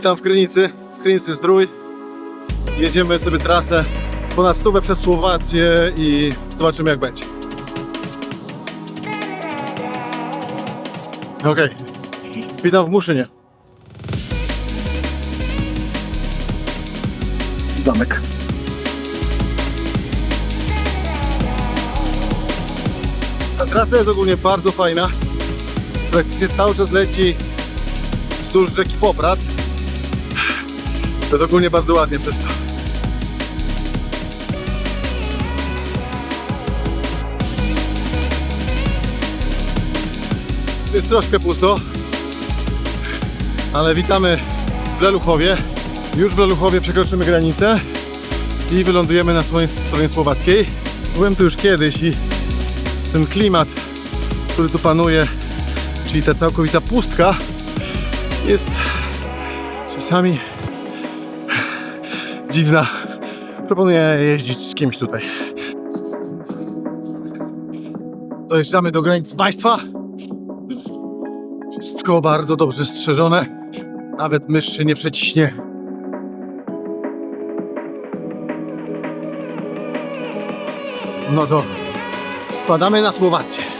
Witam w Krynicy, w Krynicy Zdrój. Jedziemy sobie trasę ponad stówę przez Słowację i zobaczymy jak będzie. Okej, witam w Muszynie. Zamek. Ta trasa jest ogólnie bardzo fajna. Praktycznie cały czas leci wzdłuż rzeki Poprad. To jest ogólnie bardzo ładnie przez to. Jest troszkę pusto, ale witamy w Leluchowie. Już w Leluchowie przekroczymy granicę i wylądujemy na stronie słowackiej. Byłem tu już kiedyś i ten klimat, który tu panuje, czyli ta całkowita pustka, jest czasami dziwna. Proponuję jeździć z kimś tutaj. Dojeżdżamy do granic państwa. Wszystko bardzo dobrze strzeżone. Nawet mysz się nie przeciśnie. No to spadamy na Słowację.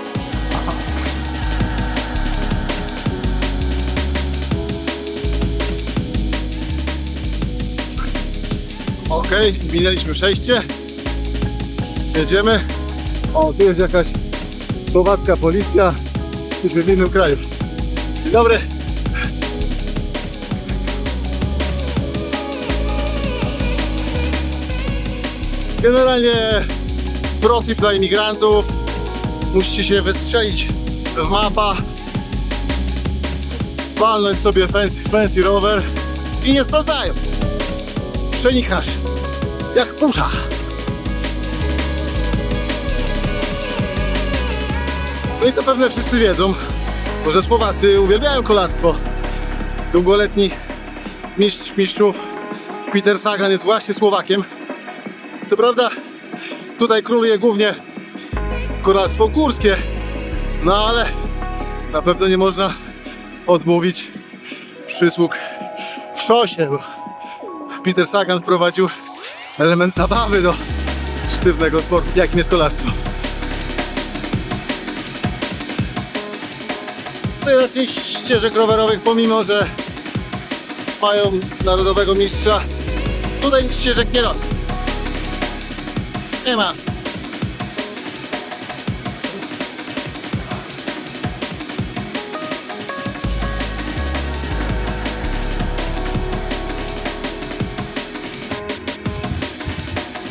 Okej, minęliśmy przejście. Jedziemy. O, tu jest jakaś słowacka policja. Jesteśmy w innym kraju. Dzień dobry. Generalnie protip dla imigrantów. Musicie się wystrzelić w mapa, walnąć sobie fancy, fancy rower i nie sprawdzają. Przenikasz jak pusza. No i zapewne wszyscy wiedzą, że Słowacy uwielbiają kolarstwo. Długoletni mistrz mistrzów Peter Sagan jest właśnie Słowakiem. Co prawda tutaj króluje głównie kolarstwo górskie, no ale na pewno nie można odmówić przysług w szosie, Peter Sagan wprowadził element zabawy do sztywnego sportu, jakim jest kolarstwo. Tutaj raczej ścieżek rowerowych, pomimo że mają narodowego mistrza, tutaj ścieżek nie robi. Nie ma.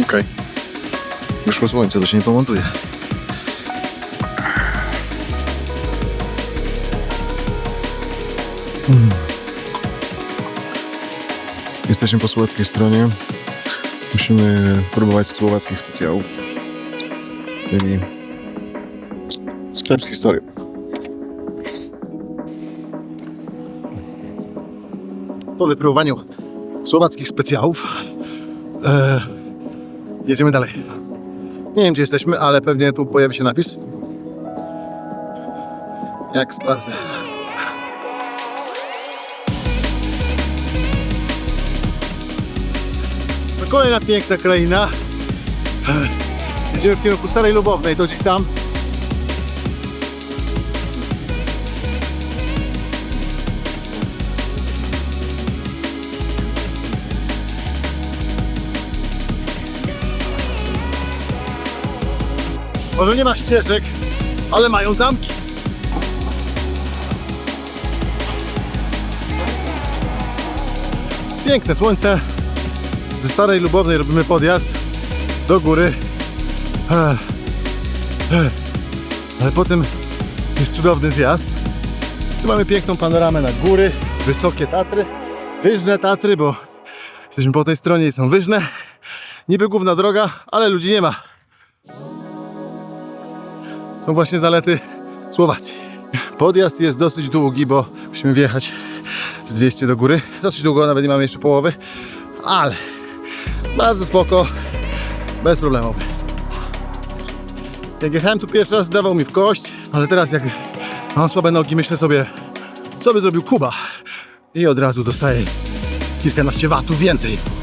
Okej. Wyszło słońce, to się nie pomontuje. Mm. Jesteśmy po słowackiej stronie. Musimy próbować słowackich specjałów. Czyli sklep z historią. Po wypróbowaniu słowackich specjałów e, jedziemy dalej. Nie wiem gdzie jesteśmy, ale pewnie tu pojawi się napis. Jak sprawdzę. Kolejna piękna kraina. Jedziemy w kierunku Starej Lubownej, to gdzieś tam. Może nie ma ścieżek, ale mają zamki. Piękne słońce. Ze Starej Lubownej robimy podjazd do góry. Ale potem jest cudowny zjazd. Tu mamy piękną panoramę na góry, wysokie Tatry, wyżne Tatry, bo jesteśmy po tej stronie i są wyżne. Niby główna droga, ale ludzi nie ma są właśnie zalety Słowacji. Podjazd jest dosyć długi, bo musimy wjechać z 200 do góry. Dosyć długo, nawet nie mamy jeszcze połowy, ale bardzo spoko, bezproblemowy. Jak jechałem tu pierwszy raz, dawał mi w kość, ale teraz jak mam słabe nogi, myślę sobie, co by zrobił Kuba. I od razu dostaję kilkanaście watów więcej.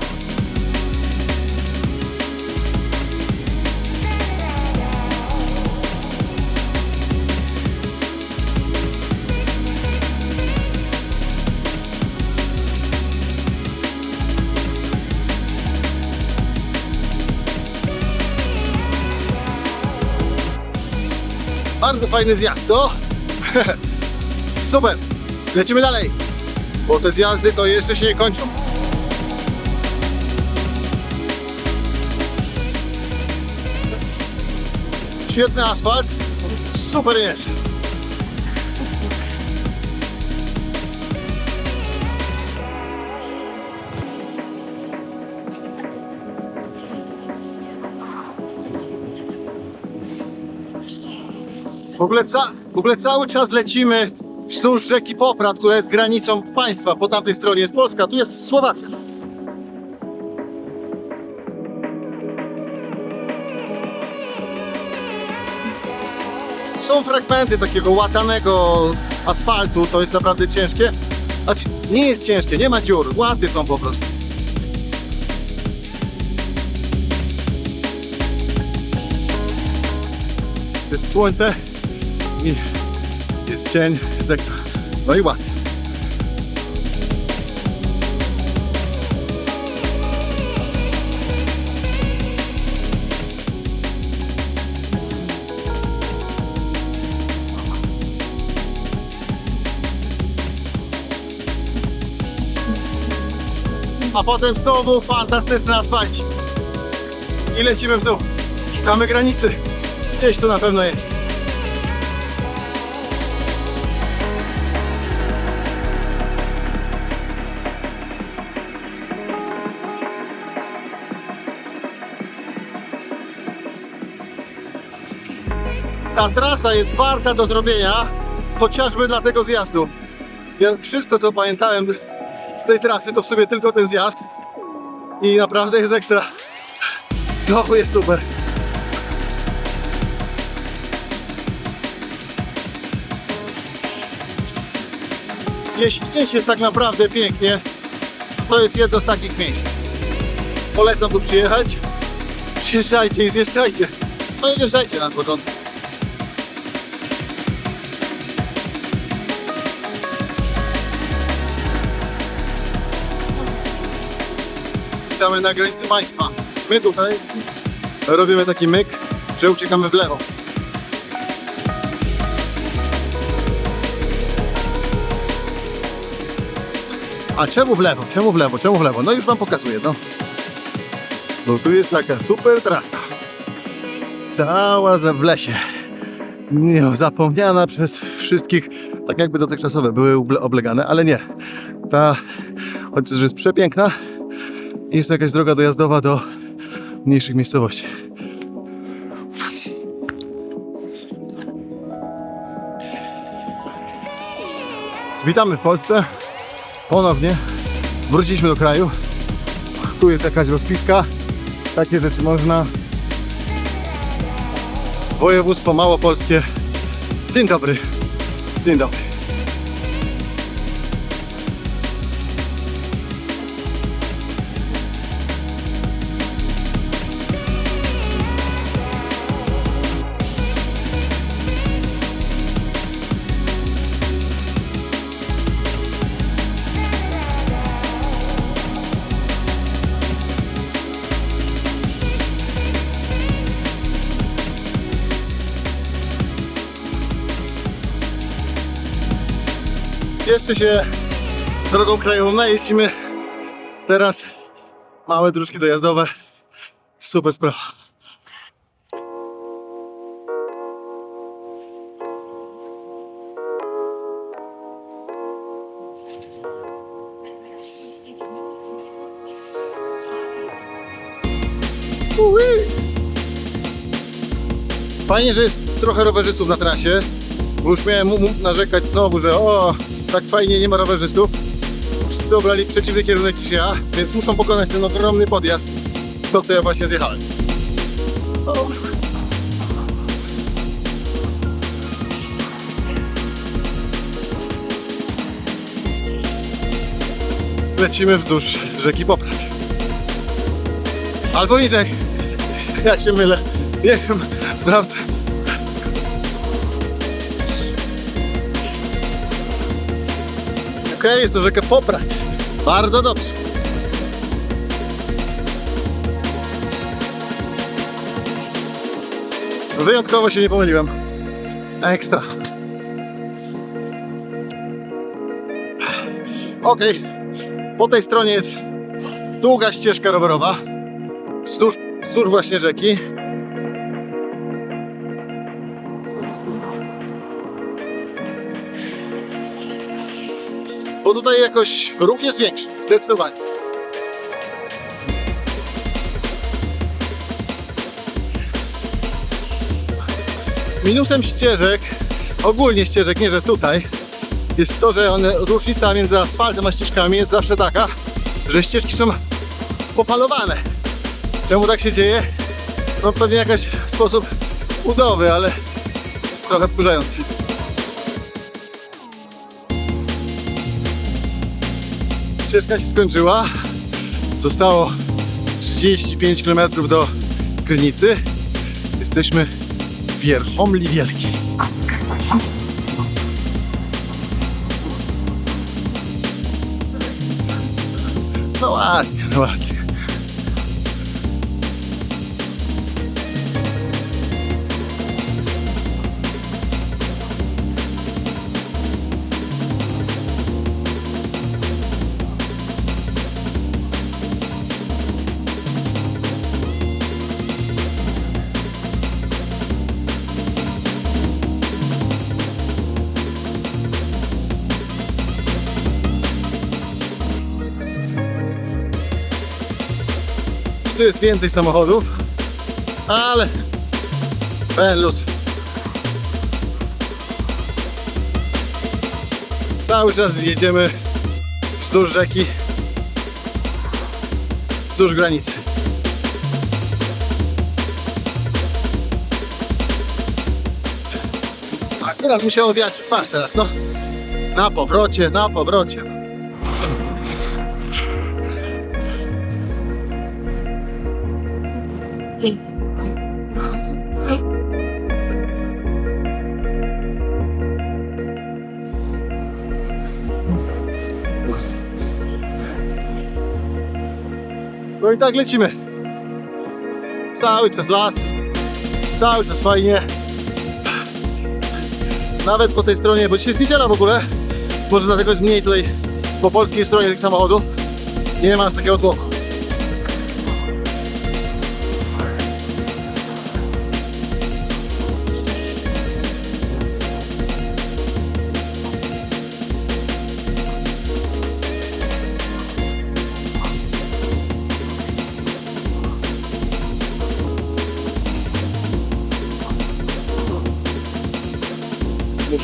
Bardzo fajny zjazd, co? Super! Lecimy dalej, bo te zjazdy to jeszcze się nie kończą. Świetny asfalt, super jest. W ogóle, ca- w ogóle cały czas lecimy wzdłuż rzeki Popra, która jest granicą państwa. Po tamtej stronie jest Polska, tu jest Słowacja. Są fragmenty takiego łatanego asfaltu, to jest naprawdę ciężkie. Znaczy, nie jest ciężkie, nie ma dziur, łaty są po prostu. Jest słońce jest cień, jest ekstra. No i ład. A potem znowu fantastyczny asfalt. I lecimy w dół. Szukamy granicy. Gdzieś tu na pewno jest. Ta trasa jest warta do zrobienia, chociażby dla tego zjazdu. Ja wszystko, co pamiętałem z tej trasy, to w sobie tylko ten zjazd. I naprawdę jest ekstra. Znowu jest super. Jeśli gdzieś jest tak naprawdę pięknie, to jest jedno z takich miejsc. Polecam tu przyjechać. Przyjeżdżajcie i zjeżdżajcie. No i wjeżdżajcie na początku. Witamy na granicy państwa. My tutaj robimy taki myk, że uciekamy w lewo. A czemu w lewo? Czemu w lewo? Czemu w lewo? No już wam pokazuję, no. Bo tu jest taka super trasa. Cała w lesie. Nie, zapomniana przez wszystkich, tak jakby dotychczasowe były oblegane, ale nie. Ta, chociaż jest przepiękna, jest jakaś droga dojazdowa do mniejszych miejscowości. Witamy w Polsce. Ponownie wróciliśmy do kraju. Tu jest jakaś rozpiska. Takie rzeczy można. Województwo Małopolskie. Dzień dobry. Dzień dobry. Jeszcze się drogą krajową najeździmy. Teraz małe dróżki dojazdowe. Super sprawa. Fajnie, że jest trochę rowerzystów na trasie, bo już miałem narzekać znowu, że o, tak fajnie nie ma rowerzystów. Wszyscy obrali przeciwny kierunek niż ja, więc muszą pokonać ten ogromny podjazd, to co ja właśnie zjechałem. O. lecimy wzdłuż rzeki Poprad. Albo i tak, się mylę. Nie wiem, sprawdzę. Rzeka Poprad. Bardzo dobrze. Wyjątkowo się nie pomyliłem. Ekstra. Okej. Po tej stronie jest długa ścieżka rowerowa. Wzdłuż, wzdłuż właśnie rzeki. Bo tutaj jakoś ruch jest większy. Zdecydowanie. Minusem ścieżek, ogólnie ścieżek, nie że tutaj, jest to, że one, różnica między asfaltem a ścieżkami jest zawsze taka, że ścieżki są pofalowane. Czemu tak się dzieje? No pewnie jakiś sposób budowy, ale jest trochę wkurzający. Ścieżka się skończyła. Zostało 35 km do Krynicy. Jesteśmy w Wierchomli Wielkiej. No ładnie, no ładnie. Tu jest więcej samochodów, ale pełen luz. Cały czas jedziemy wzdłuż rzeki, wzdłuż granicy. Akurat musiało wiać w twarz teraz, no. Na powrocie, na powrocie. No i tak lecimy. Cały czas las, cały czas fajnie. Nawet po tej stronie, bo dzisiaj jest niedziela w ogóle, może dlatego jest mniej tutaj po polskiej stronie tych samochodów. Nie ma aż takiego tłoku.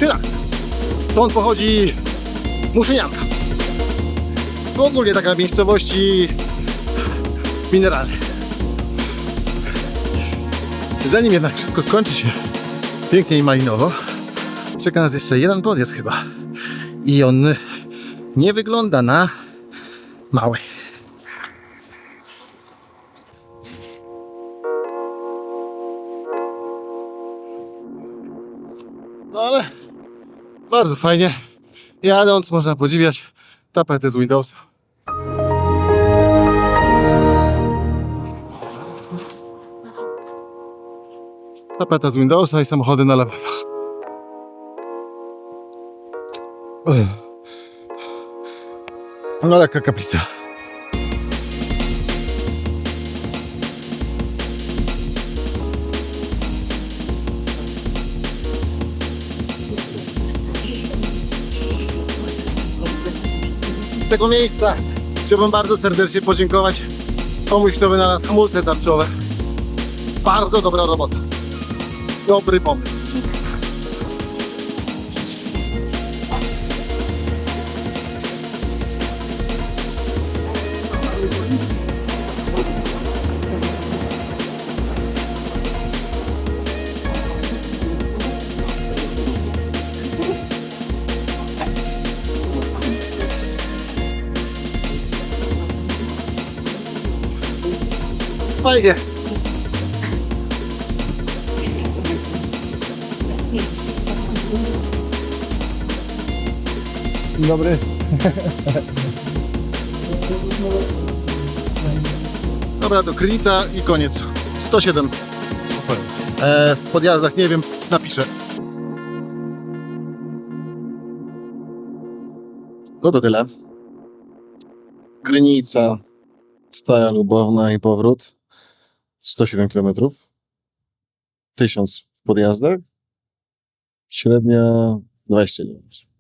Muszyna. Stąd pochodzi Muszynianka. To ogólnie taka miejscowości mineralne. Zanim jednak wszystko skończy się pięknie i malinowo, czeka nas jeszcze jeden podjazd chyba. I on nie wygląda na mały. Bardzo fajnie. Jadąc można podziwiać tapetę z Windowsa. Tapeta z Windowsa i samochody na lewetach. Ech. No lekka kaplica. Tego miejsca chciałbym bardzo serdecznie podziękować komuś, kto wynalazł hamulce tarczowe. Bardzo dobra robota. Dobry pomysł. Fajnie. Dzień dobry. Dobra, do Krynica i koniec. 107. E, w podjazdach nie wiem, napiszę. No to tyle. Krynica, Stara Lubowna i powrót. 107 km. 1000 w podjazdach. Średnia 29.